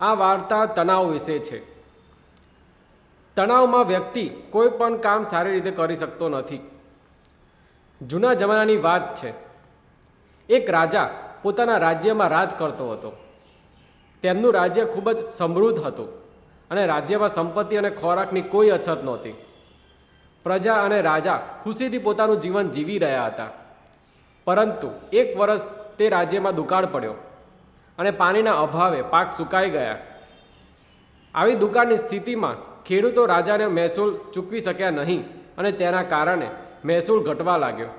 આ વાર્તા તણાવ વિશે છે. તણાવમાં વ્યક્તિ કોઈ પણ કામ સારી રીતે કરી શકતો નથી. જૂના જમાનાની વાત છે. એક રાજા પોતાના રાજ્યમાં રાજ કરતો હતો. તેમનું રાજ્ય ખૂબ જ સમૃદ્ધ હતું અને રાજ્યમાં સંપત્તિ અને ખોરાકની કોઈ અછત નહોતી. પ્રજા અને રાજા ખુશીથી પોતાનું જીવન જીવી રહ્યા હતા. પરંતુ એક વર્ષ તે રાજ્યમાં દુકાળ પડ્યો. અને પાણીના અભાવે પાક સુકાઈ ગયા. આવી દુકાળની સ્થિતિમાં ખેડૂતો રાજાને મહેસૂલ ચૂકવી શક્યા નહીં અને તેના કારણે મહેસૂલ ઘટવા લાગ્યો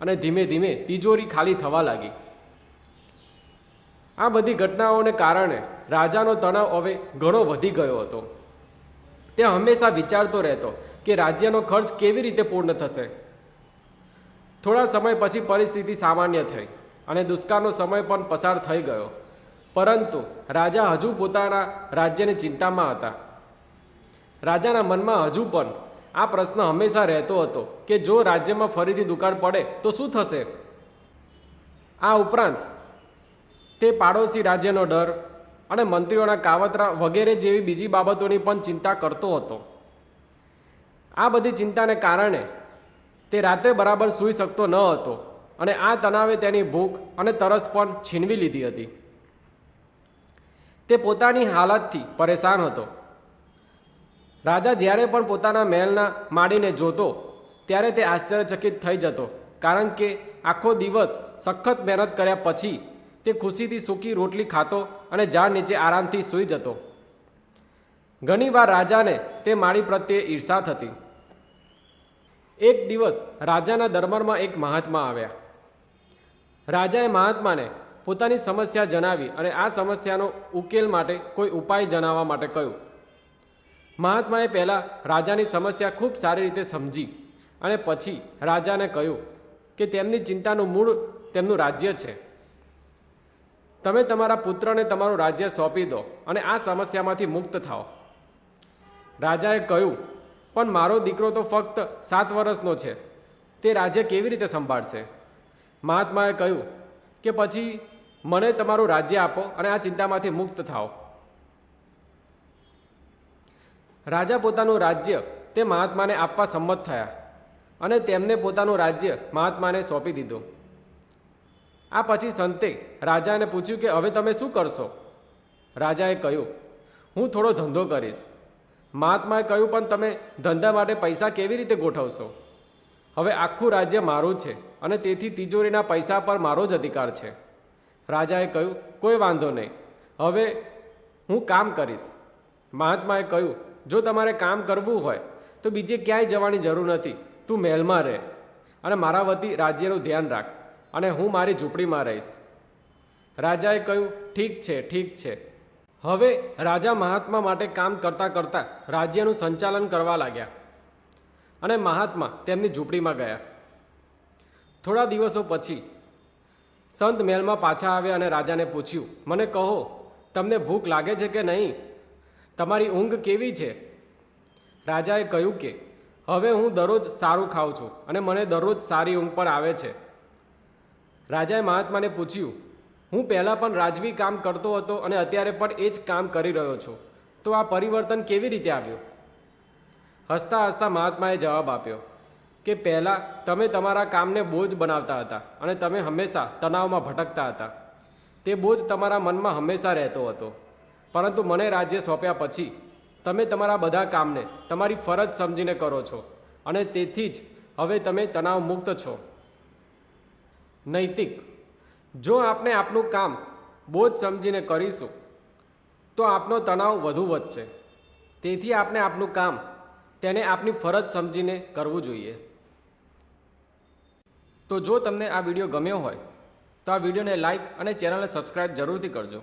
અને ધીમે ધીમે તિજોરી ખાલી થવા લાગી. આ બધી ઘટનાઓને કારણે રાજાનો તણાવ હવે ઘણો વધી ગયો હતો. તે હંમેશા વિચારતો રહેતો કે રાજ્યનો ખર્ચ કેવી રીતે પૂર્ણ થશે. થોડા સમય પછી પરિસ્થિતિ સામાન્ય થઈ અને દુષ્કાળનો સમય પણ પસાર થઈ ગયો. પરંતુ રાજા હજુ પોતાના રાજ્યની ચિંતામાં હતા. રાજાના મનમાં હજુ પણ આ પ્રશ્ન હંમેશા રહેતો હતો કે જો રાજ્યમાં ફરીથી દુકાળ પડે, તો શું થશે? આ ઉપરાંત તે પાડોશી રાજ્યનો ડર અને મંત્રીઓના કાવતરા વગેરે જેવી બીજી બાબતોની પણ ચિંતા કરતો હતો. આ બધી ચિંતાને કારણે તે રાત્રે બરાબર સૂઈ શકતો ન હતો અને આ તણાવે તેની ભૂખ અને તરસ પણ છીનવી લીધી હતી. તે પોતાની હાલતથી પરેશાન હતો. રાજા જ્યારે પણ પોતાના મહેલના માડીને જોતો, ત્યારે તે આશ્ચર્યચકિત થઈ જતો, કારણ કે આખો દિવસ સખત મહેનત કર્યા પછી તે ખુશીથી સૂકી રોટલી ખાતો અને ઝાડ નીચે આરામથી સૂઈ જતો. ઘણીવાર રાજાને તે માળી પ્રત્યે ઈર્ષા થતી. એક દિવસ રાજાના દરબારમાં એક મહાત્મા આવ્યા. રાજાએ મહાત્માને પોતાની સમસ્યા જણાવી અને આ સમસ્યાનો ઉકેલ માટે કોઈ ઉપાય જણાવવા માટે કહ્યું. મહાત્માએ પહેલાં રાજાની સમસ્યા ખૂબ સારી રીતે સમજી અને પછી રાજાને કહ્યું કે તેમની ચિંતાનું મૂળ તેમનું રાજ્ય છે. તમે તમારા પુત્રને તમારું રાજ્ય સોંપી દો અને આ સમસ્યામાંથી મુક્ત થાઓ. રાજાએ કહ્યું, પણ મારો દીકરો તો ફક્ત સાત વર્ષનો છે. તે રાજ્ય કેવી રીતે સંભાળશે? મહાત્માએ કહ્યું કે પછી મને તમારું રાજ્ય આપો અને આ ચિંતામાંથી મુક્ત થાઓ. રાજા પોતાનું રાજ્ય તે મહાત્માને આપવા સંમત થયા અને તેમને પોતાનું રાજ્ય મહાત્માને સોંપી દીધું. આ પછી સંતે રાજાને પૂછ્યું કે હવે તમે શું કરશો? રાજાએ કહ્યું, હું થોડો ધંધો કરીશ. મહાત્માએ કહ્યું, પણ તમે ધંધા માટે પૈસા કેવી રીતે ગોઠવશો? હવે આખું રાજ્ય મારું છે અને તેથી તિજોરીના પૈસા પર મારો જ અધિકાર છે. રાજાએ કહ્યું, કોઈ વાંધો નહીં. હવે હું કામ કરીશ. મહાત્માએ કહ્યું, જો તમારે કામ કરવું હોય, તો બીજે ક્યાંય જવાની જરૂર નથી. તું મહેલમાં રહે અને મારા વતી રાજ્યનું ધ્યાન રાખ અને હું મારી ઝૂંપડીમાં રહીશ. રાજાએ કહ્યું, ઠીક છે ઠીક છે. હવે રાજા મહાત્મા માટે કામ કરતાં કરતાં રાજ્યનું સંચાલન કરવા લાગ્યા અને મહાત્મા તેમની ઝૂંપડીમાં ગયા. થોડા દિવસો પછી સંત મહેલમાં પાછા આવ્યા અને રાજાને પૂછ્યું, મને કહો, તમને ભૂખ લાગે છે કે નહીં? તમારી ઊંઘ કેવી છે? રાજાએ કહ્યું કે, હવે હું દરરોજ સારું ખાઉં છું અને મને દરરોજ સારી ઊંઘ પણ આવે છે. રાજાએ મહાત્માને પૂછ્યું, હું પહેલાં પણ રાજવી કામ કરતો હતો અને અત્યારે પણ એ જ કામ કરી રહ્યો છું. તો આ પરિવર્તન કેવી રીતે આવ્યું? હસતા હસતા મહાત્માએ જવાબ આપ્યો કે પહેલાં તમે તમારા કામને બોજ બનાવતા હતા અને તમે હંમેશા તણાવમાં ભટકતા હતા. તે બોજ તમારા મનમાં હંમેશા રહેતો હતો. પરંતુ મને રાજ્ય સોંપ્યા પછી તમે તમારા બધા કામને તમારી ફરજ સમજીને કરો છો અને તેથી જ હવે તમે તણાવ મુક્ત છો. નૈતિક, જો આપણે આપનું કામ બોજ સમજીને કરીશું, તો આપનો તણાવ વધુ વધશે. તેથી આપણે આપનું કામ, તેને આપની ફરજ સમજીને કરવું જોઈએ. તો જો તમને આ વીડિયો ગમ્યો હોય, તો આ વિડીયોને લાઇક અને ચેનલને સબસ્ક્રાઈબ જરૂરથી કરજો.